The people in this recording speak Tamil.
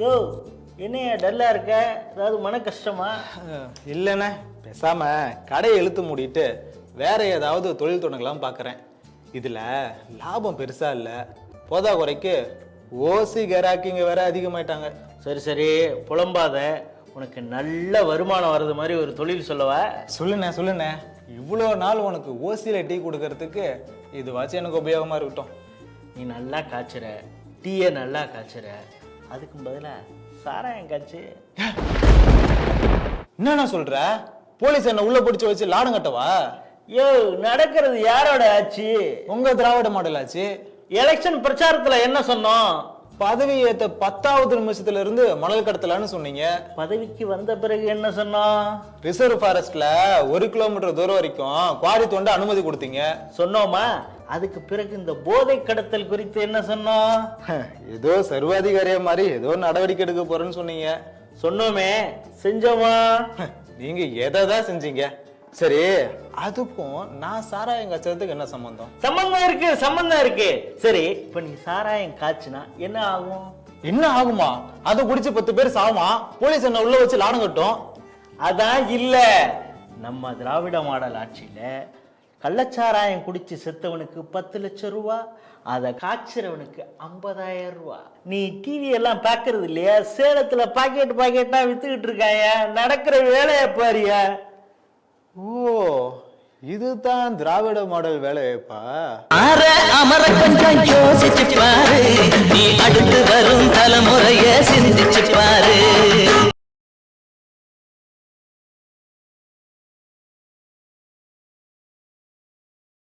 யோ என்னையா டல்லா இருக்க? ஏதாவது மன கஷ்டமா? இல்லைண்ணே பேசாம கடையை இழுத்து மூடிட்டு வேற ஏதாவது தொழில் தொடங்கலாம் பார்க்குறேன். இதில் லாபம் பெருசா இல்லை. போதா குறைக்கு ஓசி கராக்கிங்க வேற அதிகமாயிட்டாங்க. சரி சரி புலம்பாத. உனக்கு நல்ல வருமானம் வர்றது மாதிரி ஒரு தொழில் சொல்லவா? சொல்லுண்ணே சொல்லுண்ணே. இவ்வளோ நாள் உனக்கு ஓசியில் டீ கொடுக்கறதுக்கு இதுவாச்சும் எனக்கு உபயோகமா இருக்கட்டும். நீ நல்லா காய்ச்சுற. டீயை நல்லா காய்ச்சுற. அதுக்கு பதிலாக சாராயம் காய்ச்சு. என்னண்ணா சொல்ற? போலீஸ் என்ன உள்ள பிடிச்சி வச்சு லாடம் கட்டவா? யோ நடக்கிறது யாரோட ஆச்சு? உங்க திராவிட மாடல் ஆச்சு. எலெக்ஷன் பிரச்சாரத்தில் என்ன சொன்னோம்? பதவி ஏத்த பத்தாவது நிமிஷத்துல இருந்து மணல் கடத்தலான்னு சொன்னீங்க. பதவிக்கு வந்த பிறகு என்ன சொன்னோம் ரிசர்வ் ஃபாரஸ்ட்ல ஒரு கிலோமீட்டர் தூரம் வரைக்கும் குவாரி தோண்ட அனுமதி கொடுத்தீங்க. சொன்னோமா? அதுக்கு பிறகு இந்த போதை கடத்தல் குறித்து என்ன சொன்னோம் ஏதோ சர்வாதிகாரியா மாதிரி ஏதோ நடவடிக்கை எடுக்க போறேன்னு சொன்னீங்க. சொன்னோமே. செஞ்சோமா? நீங்க எதை தான் செஞ்சீங்க? சரி. அதுக்கும் நான் சாராயம் கச்சறதுக்கு என்ன சம்பந்தம்? சம்பந்தம் இருக்கு சம்பந்தம் இருக்கு. சரி இப்ப நீ சாராயம் காய்ச்சினா என்ன ஆகும்? என்ன ஆகுமா? அதை குடிச்சு பத்து பேர் சாவுமா? போலீஸ் என்ன உள்ள வச்சு லாடம் கட்டும்? அதான் இல்ல. நம்ம திராவிட மாடல் ஆட்சியில கள்ளச்சாராயம் குடிச்சு செத்தவனுக்கு பத்து லட்சம் ரூபா அதை காய்ச்சறவனுக்கு ஐம்பதாயிரம் ரூபா. நீ டிவி எல்லாம் பார்க்கறது இல்லையா? சேலத்துல பாக்கெட் பாக்கெட்டா வித்துக்கிட்டு இருக்காங்க நடக்கிற வேலையை பாரியா. ஓ இதுதான் திராவிட மாடல் வேலையப்பா. அற அமர கொஞ்சம் யோசிச்சு பாரு